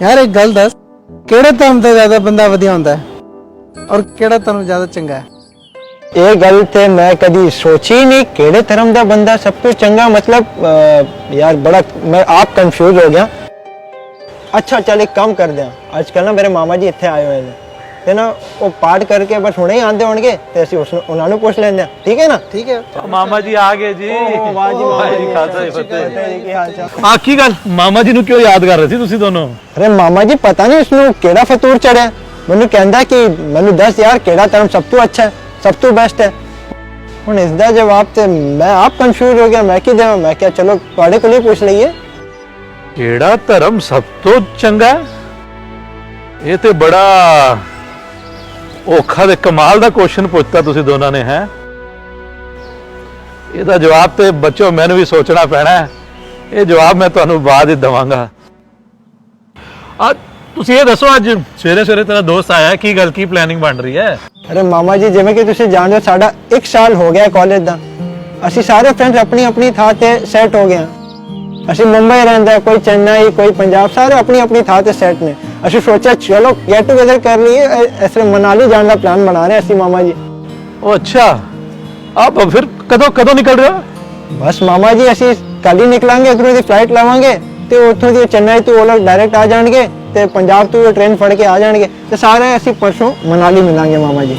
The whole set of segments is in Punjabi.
ਯਾਰ ਇੱਕ ਗੱਲ ਦੱਸ ਕਿਹੜੇ ਧਰਮ ਤੋਂ ਜ਼ਿਆਦਾ ਬੰਦਾ ਵਧੀਆ ਹੁੰਦਾ ਹੈ ਔਰ ਕਿਹੜਾ ਧਰਮ ਜ਼ਿਆਦਾ ਚੰਗਾ ਹੈ? ਇਹ ਗੱਲ ਤੇ ਮੈਂ ਕਦੀ ਸੋਚੀ ਨਹੀਂ ਕਿਹੜੇ ਧਰਮ ਦਾ ਬੰਦਾ ਸਭ ਤੋਂ ਚੰਗਾ ਮਤਲਬ ਅਹ, ਯਾਰ ਬੜਾ ਮੈਂ ਆਪ ਕੰਫਿਊਜ਼ ਹੋ ਗਿਆ। ਅੱਛਾ ਚੱਲ ਇੱਕ ਕੰਮ ਕਰਦੇ ਆ ਅੱਜ ਕੱਲ ਨਾ ਮੇਰੇ ਮਾਮਾ ਜੀ ਇੱਥੇ ਆਏ ਹੋਏ ਨੇ। ਤੇ ਨਾ ਉਹ ਪਾਠ ਕਰਕੇ ਬਸ ਹੁਣੇ ਹੀ ਆਂਦੇ ਹੋਣਗੇ ਤੇ ਅਸੀਂ ਉਸ ਨੂੰ ਉਹਨਾਂ ਨੂੰ ਪੁੱਛ ਲੈਂਦੇ ਆ ਠੀਕ ਹੈ ਨਾ? ਠੀਕ ਹੈ। ਮਾਮਾ ਜੀ ਆ ਗਏ ਜੀ। ਵਾਹ ਜੀ, ਵਾਹ ਜੀ, ਖਾਲਸਾ ਜੀ ਫਤਿਹ। ਪਤਾ ਨਹੀਂ ਕੀ ਹਾਲ ਚਾਲ? ਆ ਕੀ ਗੱਲ? ਮਾਮਾ ਜੀ ਨੂੰ ਕਿਉਂ ਯਾਦ ਕਰ ਰਹੇ ਸੀ ਤੁਸੀਂ ਦੋਨੋਂ? ਅਰੇ ਮਾਮਾ ਜੀ ਪਤਾ ਨਹੀਂ ਉਸ ਨੂੰ ਕਿਹੜਾ ਫਤੂਰ ਚੜਿਆ। ਮੈਨੂੰ ਕਹਿੰਦਾ ਕਿ ਮੈਨੂੰ ਦੱਸ ਯਾਰ ਕਿਹੜਾ ਧਰਮ ਸਭ ਤੋਂ ਅੱਛਾ ਹੈ ਸਭ ਤੋਂ ਬੈਸਟ ਹੈ। ਹੁਣ ਇਸ ਦਾ ਜਵਾਬ ਤੇ ਮੈਂ ਆਪ ਕਨਫਿਊਜ਼ ਹੋ ਗਿਆ। ਮੈਂ ਕੀ ਦੇਵਾਂ? ਮੈਂ ਕਿਹਾ ਚਲੋ ਤੁਹਾਡੇ ਕੋਲ ਹੀ ਪੁੱਛ ਲਈਏ। ਕਿਹੜਾ ਧਰਮ ਸਭ ਤੋਂ ਚੰਗਾ ਹੈ? ਇਹ ਤੇ ਬੜਾ ਔਖਾ ਤੇ ਕਮਾਲ ਦਾ ਕੁਐਸਚਨ ਪੁੱਛਤਾ ਤੁਸੀਂ ਦੋਨਾਂ ਨੇ ਹੈ? ਇਹਦਾ ਜਵਾਬ ਤੇ ਬੱਚੋ ਮੈਨੂੰ ਵੀ ਸੋਚਣਾ ਪੈਣਾ ਹੈ। ਇਹ ਜਵਾਬ ਮੈਂ ਤੁਹਾਨੂੰ ਬਾਅਦ ਵਿੱਚ ਦਵਾਂਗਾ। ਆ ਤੁਸੀਂ ਇਹ ਦੱਸੋ ਅੱਜ। ਸਵੇਰੇ ਸਵੇਰੇ ਤੇਰਾ ਦੋਸਤ ਆਇਆ ਹੈ, ਕੀ ਗੱਲ ਕੀ ਪਲੈਨਿੰਗ ਬਣ ਰਹੀ ਹੈ? ਅਰੇ ਮਾਮਾ ਜੀ ਜਿਵੇਂ ਕਿ ਤੁਸੀਂ ਜਾਣਦੇ ਹੋ ਸਾਡਾ 1 ਸਾਲ ਹੋ ਗਿਆ ਕਾਲਜ ਦਾ। ਅਸੀਂ ਸਾਰੇ ਫਰੈਂਡਸ ਆਪਣੀ ਆਪਣੀ ਥਾਂ ਤੇ ਸੈੱਟ ਹੋ ਗਏ ਹਾਂ। ਅਸੀਂ ਮੁੰਬਈ ਰਹਿੰਦੇ ਹਾਂ ਕੋਈ ਚੇਨਈ ਕੋਈ ਪੰਜਾਬ ਸਾਰੇ ਆਪਣੀ ਆਪਣੀ ਥਾਂ ਤੇ ਸੈੱਟ ਨੇ। ਅਸੀਂ ਸੋਚਿਆ ਚਲੋ ਗੈਟ ਟੂਗੇਦਰ ਕਰ ਲਈਏ ਐਸੇ ਮਨਾਲੀ ਜਾਣ ਦਾ ਪਲਾਨ ਬਣਾ ਰਹੇ ਅਸੀਂ ਮਾਮਾ ਜੀ। ਉਹ ਅੱਛਾ ਆਪ ਫਿਰ ਕਦੋਂ ਕਦੋਂ ਨਿਕਲ ਰਹੇ ਹੋ? ਬਸ ਮਾਮਾ ਜੀ ਅਸੀਂ ਕੱਲ ਹੀ ਨਿਕਲਾਂਗੇ ਇੱਧਰੋਂ ਦੀ ਫਲਾਈਟ ਲਵਾਂਗੇ ਤੇ ਉੱਥੋਂ ਦੀ ਚੇਨਈ ਤੋਂ ਉਹ ਲੋਕ ਡਾਇਰੈਕਟ ਆ ਜਾਣਗੇ ਤੇ ਪੰਜਾਬ ਤੋਂ ਟ੍ਰੇਨ ਫੜ ਕੇ ਆ ਜਾਣਗੇ ਤੇ ਸਾਰੇ ਅਸੀਂ ਪਰਸੋਂ ਮਨਾਲੀ ਮਿਲਾਂਗੇ ਮਾਮਾ ਜੀ।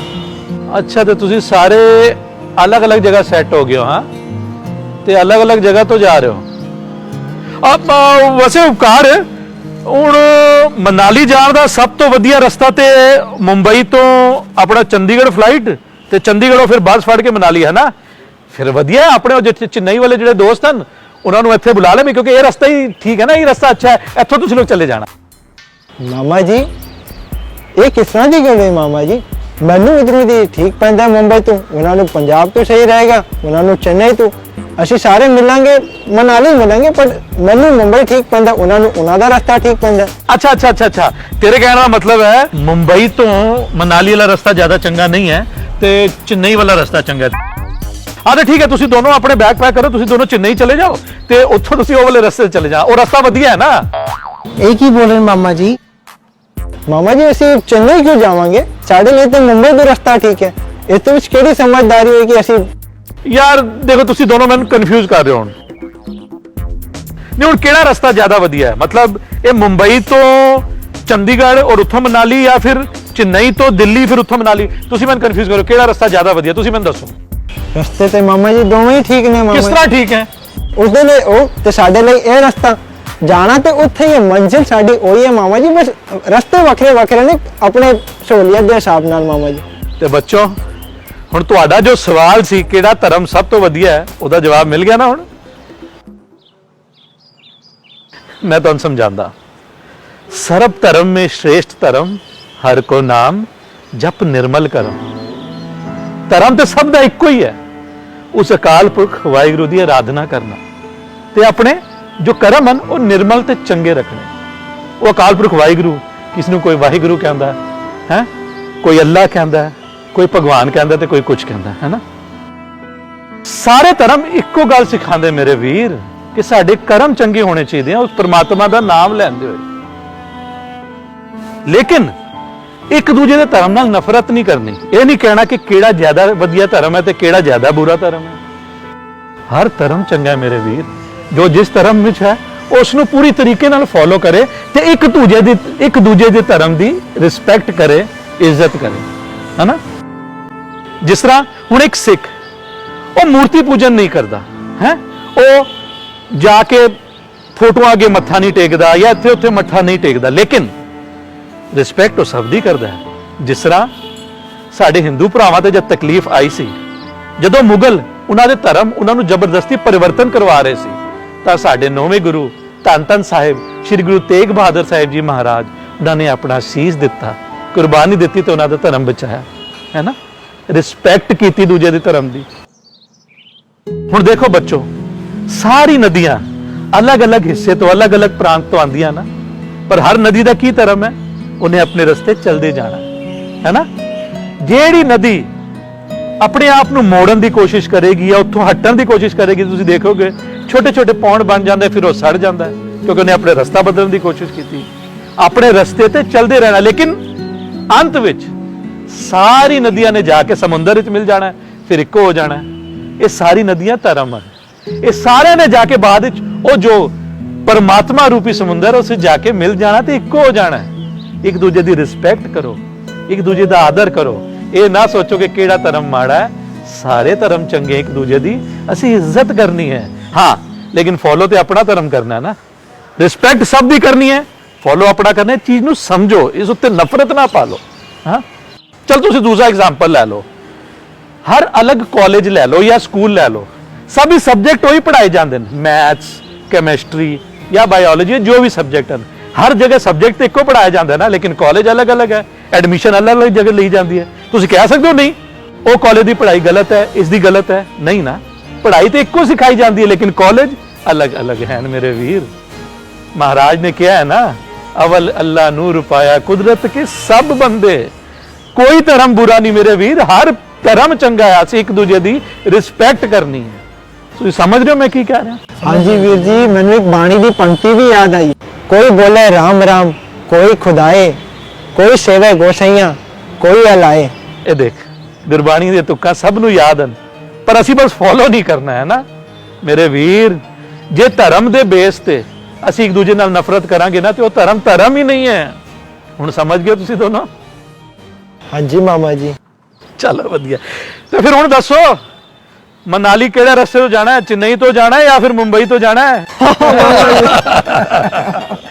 ਅੱਛਾ ਤੇ ਤੁਸੀਂ ਸਾਰੇ ਅਲੱਗ-ਅਲੱਗ ਜਗ੍ਹਾ ਸੈੱਟ ਹੋ ਗਏ ਹੋ ਹਾਂ? ਤੇ ਅਲੱਗ-ਅਲੱਗ ਜਗ੍ਹਾ ਤੋਂ ਜਾ ਰਹੇ ਹੋ? ਆਪ ਵੈਸੇ ਉਪਕਾਰ ਹੈ। ਹੁਣ ਮਨਾਲੀ ਜਾਣ ਦਾ ਸਭ ਤੋਂ ਵਧੀਆ ਰਸਤਾ ਤੇ ਮੁੰਬਈ ਤੋਂ ਆਪਣਾ ਚੰਡੀਗੜ੍ਹ ਫਲਾਈਟ ਤੇ ਚੰਡੀਗੜ੍ਹੋਂ ਫਿਰ ਬੱਸ ਫੜ ਕੇ ਮਨਾਲੀ, ਹੈ ਨਾ? ਫਿਰ ਵਧੀਆ ਆਪਣੇ ਜਿਹੜੇ ਚੇਨਈ ਵਾਲੇ ਜਿਹੜੇ ਦੋਸਤ ਹਨ, ਉਹਨਾਂ ਨੂੰ ਇੱਥੇ ਬੁਲਾ ਲੈ ਕਿਉਂਕਿ ਇਹ ਰਸਤਾ ਹੀ ਠੀਕ ਹੈ ਨਾ, ਇਹ ਰਸਤਾ ਅੱਛਾ ਹੈ। ਇੱਥੋਂ ਤੁਸੀਂ ਲੋਕ ਚਲੇ ਜਾਣਾ। ਮਾਮਾ ਜੀ, ਇਹ ਕਿਸ ਤਰ੍ਹਾਂ ਦੀ ਗੱਲ ਹੈ ਮਾਮਾ ਜੀ? ਮੈਨੂੰ ਇਧਰੋਂ ਦੀ ਠੀਕ ਪੈਂਦਾ ਮੁੰਬਈ ਤੋਂ। ਉਹਨਾਂ ਨੂੰ ਪੰਜਾਬ ਤੋਂ ਸਹੀ ਰਹੇਗਾ, ਉਹਨਾਂ ਨੂੰ ਚੇਨਈ ਤੋਂ। ਅਸੀਂ ਸਾਰੇ ਮਿਲਾਂਗੇ ਮਨਾਲੀ ਮਿਲਾਂਗੇ ਪਰ ਮੈਨੂੰ ਮੁੰਬਈ ਠੀਕ ਪੈਂਦਾ ਉਹਨਾਂ ਨੂੰ ਉਹਨਾਂ ਦਾ ਰਸਤਾ ਠੀਕ ਪੈਂਦਾ। ਅੱਛਾ ਅੱਛਾ ਅੱਛਾ ਅੱਛਾ। ਤੇਰੇ ਕਹਿਣ ਦਾ ਮਤਲਬ ਹੈ ਮੁੰਬਈ ਤੋਂ ਮਨਾਲੀ ਵਾਲਾ ਰਸਤਾ ਜ਼ਿਆਦਾ ਚੰਗਾ ਨਹੀਂ ਹੈ ਤੇ ਚੇਨਈ ਵਾਲਾ ਰਸਤਾ ਚੰਗਾ ਹੈ। ਤੇ ਠੀਕ ਹੈ ਤੁਸੀਂ ਦੋਨੋਂ ਆਪਣੇ ਬੈਗ ਪੈਕ ਕਰੋ ਤੁਸੀਂ ਦੋਨੋਂ ਚੇਨਈ ਚਲੇ ਜਾਓ ਤੇ ਉੱਥੋਂ ਤੁਸੀਂ ਉਹ ਵਾਲੇ ਰਸਤੇ ਚਲੇ ਜਾਓ। ਉਹ ਰਸਤਾ ਵਧੀਆ ਹੈ ਨਾ? ਇਹ ਕੀ ਬੋਲ ਰਹੇ ਮਾਮਾ ਜੀ? ਮਾਮਾ ਜੀ ਅਸੀਂ ਚੇਨਈ ਕਿਉਂ ਜਾਵਾਂਗੇ? ਸਾਡੇ ਲਈ ਤਾਂ ਮੁੰਬਈ ਦਾ ਰਸਤਾ ਠੀਕ ਹੈ। ਤੋਂ ਵਿੱਚ ਕਿਹੜੀ ਸਮਝਦਾਰੀ ਹੈ ਕਿ ਅਸੀਂ ਯਾਰ ਦੇਖੋ ਤੁਸੀਂ ਦੋਨੋਂ ਮੈਨੂੰ ਕਨਫਿਊਜ਼ ਕਰ ਰਹੇ ਹੋ ਹੁਣ। ਨਹੀਂ ਹੁਣ ਕਿਹੜਾ ਰਸਤਾ ਜ਼ਿਆਦਾ ਵਧੀਆ ਹੈ? ਮਤਲਬ ਇਹ ਮੁੰਬਈ ਤੋਂ ਚੰਡੀਗੜ੍ਹ ਔਰ ਉੱਥੋਂ ਮਨਾਲੀ ਜਾਂ ਫਿਰ ਚੇਨਈ ਤੋਂ ਦਿੱਲੀ ਫਿਰ ਉੱਥੋਂ ਮਨਾਲੀ? ਤੁਸੀਂ ਮੈਨੂੰ ਕਨਫਿਊਜ਼ ਕਰੋ ਕਿਹੜਾ ਰਸਤਾ ਜ਼ਿਆਦਾ ਵਧੀਆ? ਤੁਸੀਂ ਮੈਨੂੰ ਦੱਸੋ। ਰਸਤੇ ਤੇ ਮਾਮਾ ਜੀ ਦੋਵੇਂ ਹੀ ਠੀਕ ਨੇ ਮਾਮਾ ਕਿਸ ਜੀ। ਤਰ੍ਹਾਂ ਠੀਕ ਹੈ? ਉਸਦੇ ਲਈ ਉਹ ਤੇ ਸਾਡੇ ਲਈ ਇਹ ਰਸਤਾ। ਜਾਣਾ ਤੇ ਉੱਥੇ ਹੀ ਹੈ ਮੰਜ਼ਿਲ ਸਾਡੀ ਉਹੀ ਹੈ ਮਾਮਾ ਜੀ ਬਸ ਰਸਤੇ ਵੱਖਰੇ ਵੱਖਰੇ ਨੇ ਆਪਣੇ ਸਹੂਲੀਅਤ ਦੇ ਹਿਸਾਬ ਨਾਲ ਮਾਮਾ ਜੀ। ਤੇ ਬੱਚੋ ਹੁਣ ਤੁਹਾਡਾ ਜੋ ਸਵਾਲ ਸੀ ਕਿਹੜਾ ਧਰਮ ਸਭ ਤੋਂ ਵਧੀਆ ਹੈ, ਉਹਦਾ ਜਵਾਬ ਮਿਲ ਗਿਆ ਨਾ ਹੁਣ? ਮੈਂ ਤੁਹਾਨੂੰ ਸਮਝਾਉਂਦਾ। ਸਰਬ ਧਰਮ ਮੇ ਸ਼੍ਰੇਸ਼ਟ ਧਰਮ, ਹਰ ਕੋ ਨਾਮ ਜਪ ਨਿਰਮਲ ਕਰਮ। ਧਰਮ ਤੇ ਸਭ ਦਾ ਇੱਕੋ ਹੀ ਹੈ। ਉਸ ਅਕਾਲ ਪੁਰਖ ਵਾਹਿਗੁਰੂ ਦੀ ਅਰਾਧਨਾ ਕਰਨਾ। ਤੇ ਆਪਣੇ ਜੋ ਕਰਮ ਹਨ, ਉਹ ਨਿਰਮਲ ਤੇ ਚੰਗੇ ਰੱਖਣੇ। ਉਹ ਅਕਾਲ ਪੁਰਖ ਵਾਹਿਗੁਰੂ, ਕਿਸ ਨੂੰ ਕੋਈ ਵਾਹਿਗੁਰੂ ਕਹਿੰਦਾ ਹੈ? ਕੋਈ ਅੱਲਾ ਕਹਿੰਦਾ ਹੈ? ਕੋਈ ਭਗਵਾਨ ਕਹਿੰਦਾ ਤੇ ਕੋਈ ਕੁਝ ਕਹਿੰਦਾ, ਹੈ ਨਾ? ਸਾਰੇ ਧਰਮ ਇੱਕੋ ਗੱਲ ਸਿਖਾਉਂਦੇ ਮੇਰੇ ਵੀਰ, ਕਿ ਸਾਡੇ ਕਰਮ ਚੰਗੇ ਹੋਣੇ ਚਾਹੀਦੇ ਆ, ਉਸ ਪ੍ਰਮਾਤਮਾ ਦਾ ਨਾਮ ਲੈਂਦੇ ਹੋਏ। ਲੇਕਿਨ ਇੱਕ ਦੂਜੇ ਦੇ ਧਰਮ ਨਾਲ ਨਫ਼ਰਤ ਨਹੀਂ ਕਰਨੀ। ਇਹ ਨਹੀਂ ਕਹਿਣਾ ਕਿ ਕਿਹੜਾ ਜ਼ਿਆਦਾ ਵਧੀਆ ਧਰਮ ਹੈ ਤੇ ਕਿਹੜਾ ਜ਼ਿਆਦਾ ਬੁਰਾ ਧਰਮ ਹੈ। ਹਰ ਧਰਮ ਚੰਗਾ ਹੈ ਮੇਰੇ ਵੀਰ। ਜੋ ਜਿਸ ਧਰਮ ਵਿੱਚ ਹੈ ਉਸ ਨੂੰ ਪੂਰੀ ਤਰੀਕੇ ਨਾਲ ਫੋਲੋ ਕਰੇ ਤੇ ਇੱਕ ਦੂਜੇ ਦੀ ਇੱਕ ਦੂਜੇ ਦੇ ਧਰਮ ਦੀ ਰਿਸਪੈਕਟ ਕਰੇ, ਇੱਜ਼ਤ ਕਰੇ। ਹਨਾ ਜਿਸ ਤਰ੍ਹਾਂ ਹੁਣ ਇੱਕ ਸਿੱਖ, ਉਹ ਮੂਰਤੀ ਪੂਜਨ ਨਹੀਂ ਕਰਦਾ, ਹੈ? ਉਹ ਜਾ ਕੇ ਫੋਟੋਆਂ ਅੱਗੇ ਮੱਥਾ ਨਹੀਂ ਟੇਕਦਾ ਜਾਂ ਇੱਥੇ ਉੱਥੇ ਮੱਥਾ ਨਹੀਂ ਟੇਕਦਾ, ਲੇਕਿਨ ਰਿਸਪੈਕਟ ਉਹ ਸਭ ਦੀ ਕਰਦਾ ਹੈ। ਜਿਸ ਤਰ੍ਹਾਂ ਸਾਡੇ ਹਿੰਦੂ ਭਰਾਵਾਂ ਤੇ ਜਦ ਤਕਲੀਫ ਆਈ ਸੀ, ਜਦੋਂ ਮੁਗਲ ਉਹਨਾਂ ਦੇ ਧਰਮ ਉਹਨਾਂ ਨੂੰ ਜ਼ਬਰਦਸਤੀ ਪਰਿਵਰਤਨ ਕਰਵਾ ਰਹੇ ਸੀ, ਤਾਂ ਸਾਡੇ ਨੌਵੇਂ ਗੁਰੂ ਧੰਨ ਧੰਨ ਸਾਹਿਬ, ਸ੍ਰੀ ਗੁਰੂ ਤੇਗ ਬਹਾਦਰ ਸਾਹਿਬ ਜੀ ਮਹਾਰਾਜ, ਉਹਨਾਂ ਨੇ ਆਪਣਾ ਸੀਸ ਦਿੱਤਾ, ਕੁਰਬਾਨੀ ਦਿੱਤੀ ਤੇ ਉਹਨਾਂ ਦਾ ਧਰਮ ਬਚਾਇਆ, ਹੈ ਨਾ? ਰਿਸਪੈਕਟ ਕੀਤੀ ਦੂਜੇ ਦੇ ਧਰਮ ਦੀ। ਹੁਣ ਦੇਖੋ ਬੱਚੋ, ਸਾਰੀ ਨਦੀਆਂ ਅਲੱਗ-ਅਲੱਗ ਹਿੱਸੇ ਤੋਂ ਅਲੱਗ-ਅਲੱਗ ਪ੍ਰਾਂਤ ਤੋਂ ਆਉਂਦੀਆਂ ਨਾ, ਪਰ ਹਰ ਨਦੀ ਦਾ ਕੀ ਧਰਮ ਹੈ? ਉਹਨੇ ਆਪਣੇ ਰਸਤੇ ਚੱਲਦੇ ਜਾਣਾ, ਹੈ ਨਾ? ਜਿਹੜੀ ਨਦੀ ਆਪਣੇ ਆਪ ਨੂੰ ਮੋੜਨ ਦੀ ਕੋਸ਼ਿਸ਼ ਕਰੇਗੀ ਜਾਂ ਉੱਥੋਂ ਹਟਣ ਦੀ ਕੋਸ਼ਿਸ਼ ਕਰੇਗੀ, ਤੁਸੀਂ ਦੇਖੋਗੇ ਛੋਟੇ ਛੋਟੇ ਪੌਂਡ ਬਣ ਜਾਂਦੇ, ਫਿਰ ਉਹ ਸੜ ਜਾਂਦਾ ਕਿਉਂਕਿ ਉਹਨੇ ਆਪਣੇ ਰਸਤਾ ਬਦਲਣ ਦੀ ਕੋਸ਼ਿਸ਼ ਕੀਤੀ। ਆਪਣੇ ਰਸਤੇ ਤੇ ਚੱਲਦੇ ਰਹਿਣਾ, ਲੇਕਿਨ ਅੰਤ ਵਿੱਚ ਸਾਰੀ ਨਦੀਆਂ ਨੇ ਜਾ ਕੇ ਸਮੁੰਦਰ ਵਿੱਚ ਮਿਲ ਜਾਣਾ, ਫਿਰ ਇੱਕੋ ਹੋ ਜਾਣਾ। ਇਹ ਸਾਰੀ ਨਦੀਆਂ ਧਰਮ ਹਨ। ਇਹ ਸਾਰਿਆਂ ਨੇ ਜਾ ਕੇ ਬਾਅਦ ਵਿੱਚ ਉਹ ਜੋ ਪਰਮਾਤਮਾ ਰੂਪੀ ਸਮੁੰਦਰ ਉਸ ਵਿੱਚ ਜਾ ਕੇ ਮਿਲ ਜਾਣਾ ਤੇ ਇੱਕੋ ਹੋ ਜਾਣਾ ਇੱਕ ਦੂਜੇ ਦੀ ਰਿਸਪੈਕਟ ਕਰੋ, ਇੱਕ ਦੂਜੇ ਦਾ ਆਦਰ ਕਰੋ। ਇਹ ਨਾ ਸੋਚੋ ਕਿ ਕਿਹੜਾ ਧਰਮ ਮਾੜਾ ਹੈ। ਸਾਰੇ ਧਰਮ ਚੰਗੇ ਇੱਕ ਦੂਜੇ ਦੀ ਅਸੀਂ ਇੱਜ਼ਤ ਕਰਨੀ ਹੈ। ਹਾਂ, ਲੇਕਿਨ ਫੋਲੋ ਤੇ ਆਪਣਾ ਧਰਮ ਕਰਨਾ ਹੈ ਨਾ। ਰਿਸਪੈਕਟ ਸਭ ਦੀ ਕਰਨੀ ਹੈ। ਫੋਲੋ ਆਪਣਾ ਕਰਨਾ ਚੀਜ਼ ਨੂੰ ਸਮਝੋ, ਇਸ ਉੱਤੇ ਨਫ਼ਰਤ ਨਾ ਪਾਲੋ। ਹਾਂ चल तुम दूसरा एग्ज़ाम्पल लै लो। हर अलग कॉलेज लै लो या स्कूल लै लो। सभी सब्जेक्ट उ पढ़ाए जाते हैं। मैथ्स कैमिस्ट्री या बायोलॉजी जो भी सब्जेक्ट हैं। हर जगह सब्जेक्ट तो एक पढ़ाया जाता है ना, लेकिन कॉलेज अलग अलग है। एडमिशन अलग अलग जगह ली जाती है। तुम कह सकते हो, नहीं, वो कॉलेज की पढ़ाई गलत है, इसकी गलत है। नहीं ना। पढ़ाई तो एको सिखाई जाती है, लेकिन कॉलेज अलग अलग हैं मेरे वीर। महाराज ने कहा है ना, अवल अल्लाह नूर पाया कुदरत के सब बंदे। ਕੋਈ ਧਰਮ ਬੁਰਾ ਨਹੀਂ ਮੇਰੇ ਵੀਰ ਹਰ ਧਰਮ ਚੰਗਾ ਆ ਅਸੀਂ ਇੱਕ ਦੂਜੇ ਦੀ ਰਿਸਪੈਕਟ ਕਰਨੀ ਹੈ। ਤੁਸੀਂ ਸਮਝ ਰਹੇ ਹੋ ਮੈਂ ਕੀ ਕਹਿ ਰਿਹਾ? ਹਾਂਜੀ ਵੀਰ ਜੀ ਮੈਨੂੰ ਇੱਕ ਬਾਣੀ ਦੀ ਪੰਕਤੀ ਵੀ ਯਾਦ ਆਈ। ਕੋਈ ਬੋਲੇ ਰਾਮ ਰਾਮ ਕੋਈ ਖੁਦਾਏ ਕੋਈ ਸੇਵਾ ਗੋਸਾਈਆਂ ਕੋਈ ਹਲਾਏ ਇਹ ਦੇਖ ਗੁਰਬਾਣੀ ਦੇ ਤੁਕਾਂ ਸਭ ਨੂੰ ਯਾਦ ਹਨ ਪਰ ਅਸੀਂ ਬਸ ਫੋਲੋ ਨਹੀਂ ਕਰਨਾ ਹੈ ਨਾ। ਮੇਰੇ ਵੀਰ ਜੇ ਧਰਮ ਦੇ ਬੇਸ ਤੇ ਅਸੀਂ ਇੱਕ ਦੂਜੇ ਨਾਲ ਨਫ਼ਰਤ ਕਰਾਂਗੇ ਨਾ ਤੇ ਉਹ ਧਰਮ ਧਰਮ ਹੀ ਨਹੀਂ ਹੈ। ਹੁਣ ਸਮਝ ਗਏ ਤੁਸੀਂ ਦੋਨੋਂ? ਹਾਂਜੀ ਮਾਮਾ ਜੀ। ਚੱਲ ਵਧੀਆ। ਤੇ ਫਿਰ ਹੁਣ ਦੱਸੋ ਮਨਾਲੀ ਕਿਹੜੇ ਰਸਤੇ ਤੋਂ ਜਾਣਾ ਹੈ? ਚੇਨਈ ਤੋਂ ਜਾਣਾ ਹੈ ਜਾਂ ਫਿਰ ਮੁੰਬਈ ਤੋਂ ਜਾਣਾ ਹੈ?